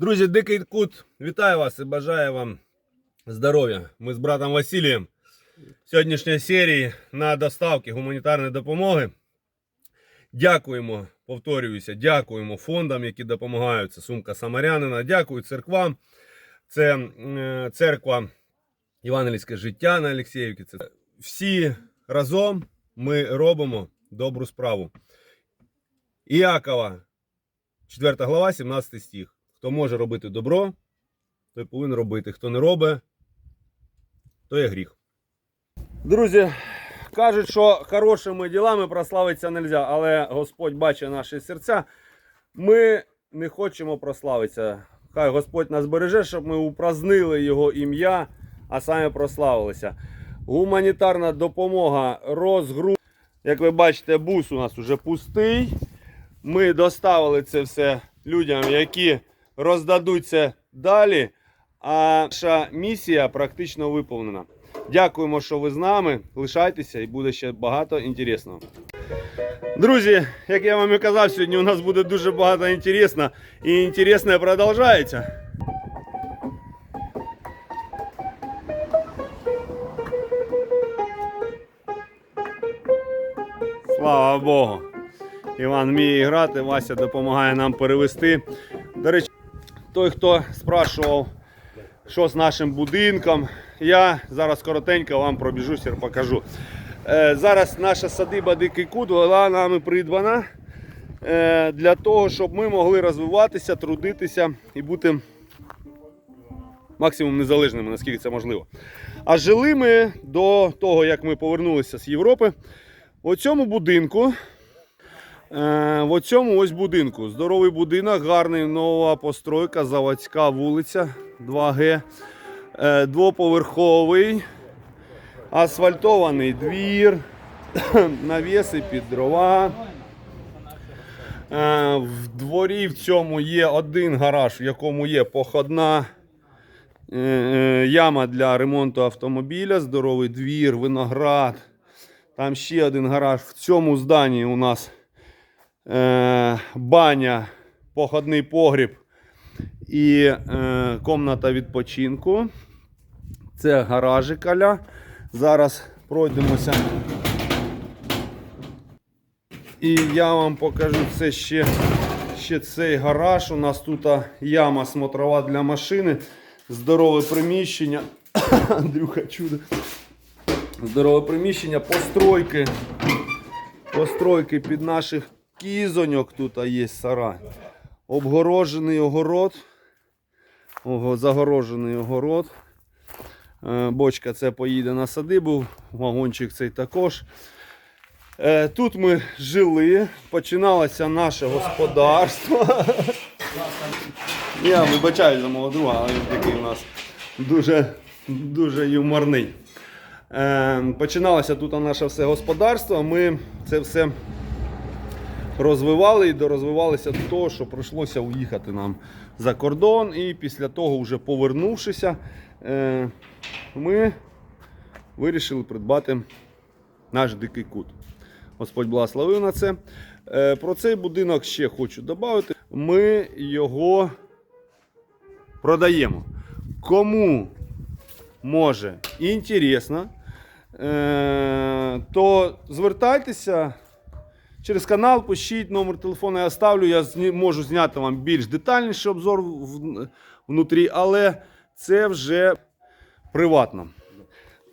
Друзі, Дикий Кут, вітаю вас і бажаю вам здоров'я. Ми з братом Василієм. Сьогоднішня серії на доставки гуманітарної допомоги. Дякуємо, повторююся, дякуємо фондам, які допомагають. Це сумка Самарянина. Дякую церквам. Це е, церква Євангельське життя на Олексіївці. Це всі разом ми робимо добру справу. Іакова, 4 глава, 17 стих. Хто може робити добро, той повинен робити. Хто не робить, то є гріх. Друзі, кажуть, що хорошими ділами прославитися не можна, але Господь бачить наші серця. Ми не хочемо прославитися. Хай Господь нас береже, щоб ми упразнили Його ім'я, а самі прославилися. Гуманітарна допомога розгру. Як ви бачите, бус у нас уже пустий. Ми доставили це все людям, які роздадуться далі. А наша місія практично виповнена. Дякуємо, що ви з нами. Лишайтеся і буде ще багато інтересного. Друзі, як я вам і казав, сьогодні у нас буде дуже багато інтересного. І інтересне продовжується. Слава Богу. Іван вміє грати, Вася допомагає нам перевести. До речі, той, хто спрашував, що з нашим будинком, я зараз коротенько вам пробіжуся і покажу. Е, зараз наша садиба Дикий Кут була нами придбана е, для того, щоб ми могли розвиватися, трудитися і бути максимум незалежними, наскільки це можливо. А жили ми до того, як ми повернулися з Європи, у цьому будинку. Е, в оцьому ось будинку. Здоровий будинок, гарний нова постройка, заводська вулиця 2Г. Е, двоповерховий, асфальтований двір, навіси під дрова. Е, в дворі в цьому є один гараж, в якому є походна яма для ремонту автомобіля, здоровий двір, виноград. Там ще один гараж. В цьому зданні у нас е, баня, походний погріб і е, комната відпочинку. Це гаражі каля. Зараз пройдемося. І я вам покажу це ще, ще цей гараж. У нас тут яма смотрова для машини. Здорове приміщення. Андрюха чудо. Здорове приміщення, постройки. Постройки під наших кізоньок тут є сарай. Обгорожений огород. Ого, загорожений огород. Е, Бочка це поїде на садибу, вагончик цей також. Е, Тут ми жили, починалося наше господарство. Я вибачаю за мого друга, але він такий у нас дуже, дуже юморний. Е, Починалося тут наше все господарство. Ми це все розвивали і дорозвивалися до того, що прийшлося уїхати нам за кордон. І після того, вже повернувшися, е, ми вирішили придбати наш дикий кут. Господь благословив на це. Е, Про цей будинок ще хочу додати. Ми його продаємо. Кому може інтересно, е, то звертайтеся через канал, пишіть номер телефону, я оставлю. Я зні- можу зняти вам більш детальніший обзор в- внутрі, але це вже приватно.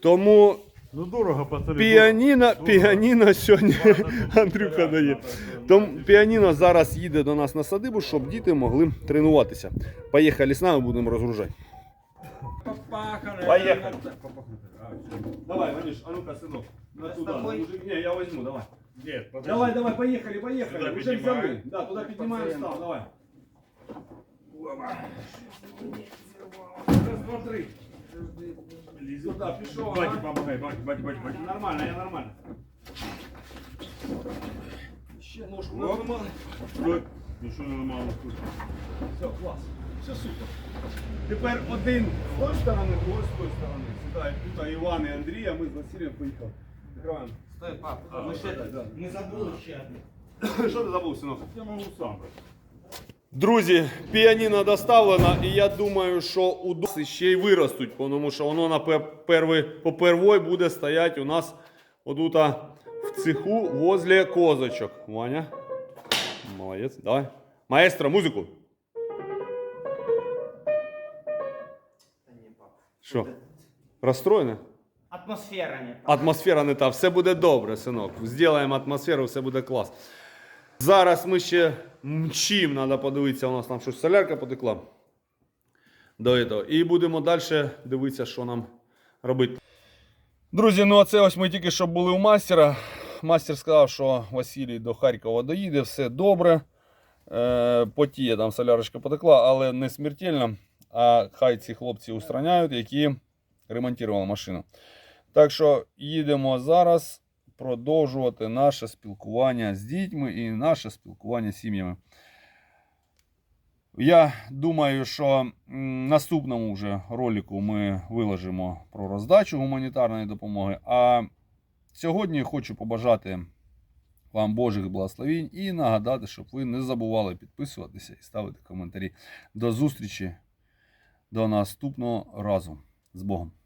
Тому Ну дорого піаніно, піаніно сьогодні Андрюха дає. Тому піаніно зараз їде до нас на садибу, щоб діти могли тренуватися. Поїхали з нами, будемо розгружати. Поїхали. Давай, Ванюш, а ну-ка, синок. На туда, мужик. Не, я возьму, давай. Нет, подожди. Давай, давай, поехали, поехали. Туда Уже поднимаем. взяли. Да, туда поднимаем, встал, давай. Раз, два, три. Сюда, пішов. Батя, ага. помогай, батя, батя, батя, батя. Нормально, я нормально. Ще ножку нажимали. Стой. Ну що тут? Все, клас. Все супер. Тепер один з тої сторони, другий з тої сторони. Сюди тут Іван і Андрій, а ми з Василем поїхали. Закриваємо. Стой, пап, А, ми ще не забули ще одне. Що ти забув, синок? Я можу сам. Друзі, піаніно доставлено, і я думаю, що у доси ще й виростуть, тому що воно на пе- первий, по первой буде стояти у нас отута в цеху возле козочок. Ваня. Молодець, давай. Маестро, музику. Що? Розстроєне? Атмосфера не та. Атмосфера не та, все буде добре, синок. Зробимо атмосферу, все буде клас. Зараз ми ще мчим, треба подивитися, у нас там щось солярка потекла. До цього. І будемо далі дивитися, що нам робити. Друзі, ну а це ось ми тільки що були у мастера. Мастер сказав, що Василій до Харкова доїде, все добре. Е, потіє там солярочка потекла, але не смертельно. А хай ці хлопці устраняють, які ремонтували машину. Так що їдемо зараз продовжувати наше спілкування з дітьми і наше спілкування з сім'ями. Я думаю, що наступному вже ролику ми виложимо про роздачу гуманітарної допомоги. А сьогодні хочу побажати вам Божих благословень і нагадати, щоб ви не забували підписуватися і ставити коментарі. До зустрічі до наступного разу. З Богом!